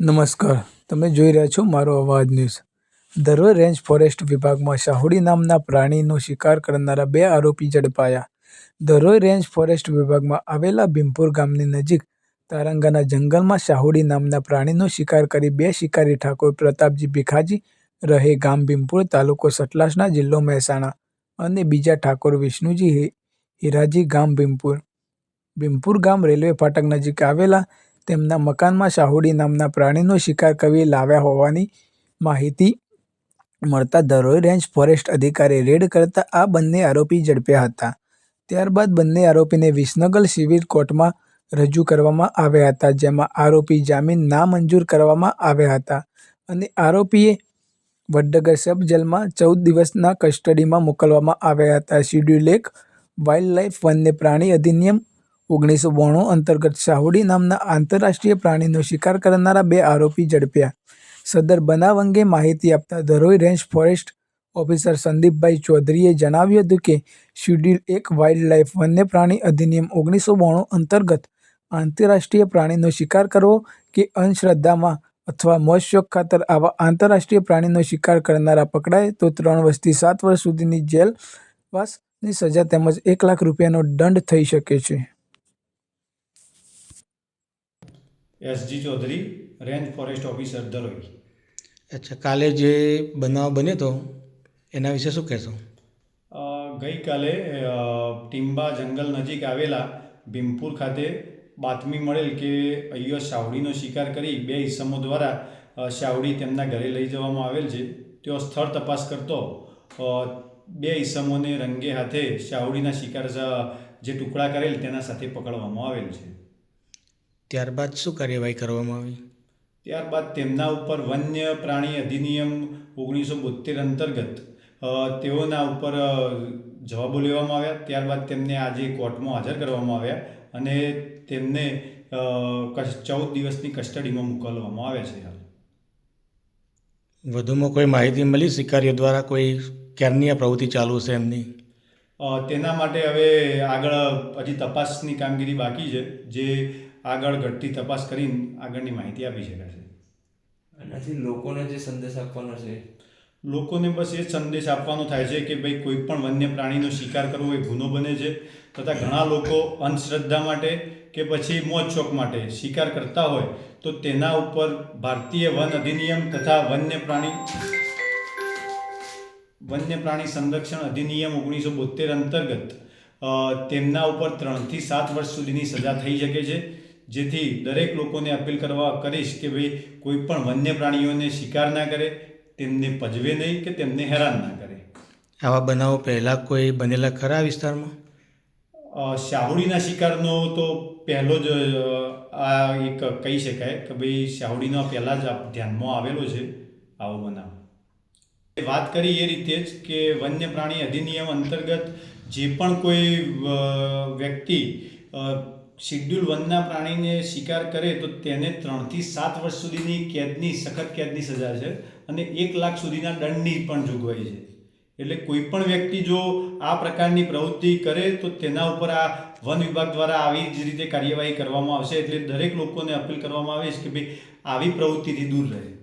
નમસ્કાર. તમે જોઈ રહ્યા છો મારો અવાજ ન્યૂઝ. ધરોઈ રેન્જ ફોરેસ્ટ વિભાગમાં શાહુડી નામના પ્રાણીનો શિકાર કરનારા બે આરોપી ઝડપાયા. ધરોઈ રેન્જ ફોરેસ્ટ વિભાગમાં આવેલા ભીમપુર ગામની નજીક તારંગાના જંગલમાં શાહુડી નામના પ્રાણીનો શિકાર કરી બે શિકારી ઠાકોર, પ્રતાપજી ભીખાજી રહે ગામ ભીમપુર તાલુકો સટલાસના જિલ્લો મહેસાણા અને બીજા ઠાકોર વિષ્ણુજી હિરાજી ગામ ભીમપુર. ભીમપુર ગામ રેલવે ફાટક નજીક આવેલા તેમના મકાનમાં શાહુડી નામના પ્રાણીનો શિકાર કરી લાવ્યા હોવાની માહિતી મળતા ધરોઈ રેન્જ ફોરેસ્ટ અધિકારી રેડ કરતા આ બંને આરોપી ઝડપ્યા હતા. ત્યારબાદ બંને આરોપીને વિસનગર સિવિલ કોર્ટમાં રજૂ કરવામાં આવ્યા હતા, જેમાં આરોપી જામીન નામંજૂર કરવામાં આવ્યા હતા અને આરોપીએ વડનગર સબ જેલમાં ચૌદ દિવસના કસ્ટડીમાં મોકલવામાં આવ્યા હતા. શિડ્યુલ એક વાઇલ્ડ લાઇફ વન્ય પ્રાણી અધિનિયમ ઓગણીસો બોણું અંતર્ગત શાહુડી નામના આંતરરાષ્ટ્રીય પ્રાણીનો શિકાર કરનારા બે આરોપી ઝડપ્યા. સદર બનાવ અંગે માહિતી આપતા ધરોઈ રેન્જ ફોરેસ્ટ ઓફિસર સંદીપભાઈ ચૌધરીએ જણાવ્યું હતું કે, શિડ્યુલ એક વાઇલ્ડ લાઇફ વન્ય પ્રાણી અધિનિયમ ઓગણીસો બોણું અંતર્ગત આંતરરાષ્ટ્રીય પ્રાણીનો શિકાર કરવો કે અંધશ્રદ્ધામાં અથવા મોજ ખાતર આવા આંતરરાષ્ટ્રીય પ્રાણીનો શિકાર કરનારા પકડાય, તો ત્રણ વર્ષથી સાત વર્ષ સુધીની જેલવાસની સજા તેમજ એક લાખ રૂપિયાનો દંડ થઈ શકે છે. S G Chaudhari range forest officer Dharoi અચ્છા કાલે જે બનાવ બન્યો હતો એના વિશે શું કહેશો? ગઈકાલે ટીમ્બા જંગલ નજીક આવેલા ભીમપુર ખાતે બાતમી મળેલ કે અહીંયા સાવડીનો શિકાર કરી બે ઈસમો દ્વારા સાવડી તેમના ઘરે લઈ જવામાં આવેલ છે. તેઓ સ્થળ તપાસ કરતો બે ઈસમોને રંગે હાથે સાવડીના શિકાર જે ટુકડા કરેલ તેના સાથે પકડવામાં આવેલ છે. ત્યારબાદ શું કાર્યવાહી કરવામાં આવી? ત્યારબાદ તેમના ઉપર વન્ય પ્રાણી અધિનિયમ ઓગણીસો બોતેર અંતર્ગત તેઓના ઉપર જવાબો લેવામાં આવ્યા. ત્યારબાદ તેમને આજે કોર્ટમાં હાજર કરવામાં આવ્યા અને તેમને ચૌદ દિવસની કસ્ટડીમાં મોકલવામાં આવે છે હાલ. વધુમાં કોઈ માહિતી મળી શિકારીઓ દ્વારા કોઈ ક્યારની આ પ્રવૃત્તિ ચાલુ છે એમની? તેના માટે હવે આગળ હજી તપાસની કામગીરી બાકી છે. જે આગળ ઘટતી તપાસ કરીને આગળની માહિતી આપી શકાશે આનાથી લોકોને જે સંદેશ આપવાનો છે? લોકોને બસ એ સંદેશ આપવાનો થાય છે કે ભાઈ કોઈ પણ વન્ય પ્રાણીનો શિકાર કરવો એ ગુનો બને છે તથા ઘણા લોકો અંધશ્રદ્ધા માટે કે પછી મોજ શોખ માટે શિકાર કરતા હોય તો તેના ઉપર ભારતીય વન અધિનિયમ તથા વન્ય પ્રાણી વન્ય પ્રાણી સંરક્ષણ અધિનિયમ ઓગણીસો બોતેર અંતર્ગત તેમના ઉપર ત્રણથી સાત વર્ષ સુધીની સજા થઈ શકે છે. જેથી દરેક લોકોને અપીલ કરવા કરીશ કે ભાઈ કોઈ પણ વન્ય પ્રાણીઓને શિકાર ના કરે તેમને પજવે નહીં કે તેમને હેરાન ના કરે. આવા બનાવો પહેલાં કોઈ બનેલા ખરા વિસ્તારમાં? શાહુડીના શિકારનો તો પહેલો જ આ એક કહી શકાય કે ભાઈ શાહુડીનો પહેલાં જ ધ્યાનમાં આવેલો છે આવો બનાવ. વાત કરી એ રીતે જ કે વન્ય પ્રાણી અધિનિયમ અંતર્ગત જે પણ કોઈ વ્યક્તિ શિડ્યુલ વનના પ્રાણીને શિકાર કરે તો તેને ત્રણથી સાત વર્ષ સુધીની કેદની, સખત કેદની સજા છે અને એક લાખ સુધીના દંડની પણ જોગવાઈ છે. એટલે કોઈ પણ વ્યક્તિ જો આ પ્રકારની પ્રવૃત્તિ કરે તો તેના ઉપર આ વન વિભાગ દ્વારા આવી જ રીતે કાર્યવાહી કરવામાં આવશે. એટલે દરેક લોકોને અપીલ કરવામાં આવે છે કે ભાઈ, આવી પ્રવૃત્તિથી દૂર રહે.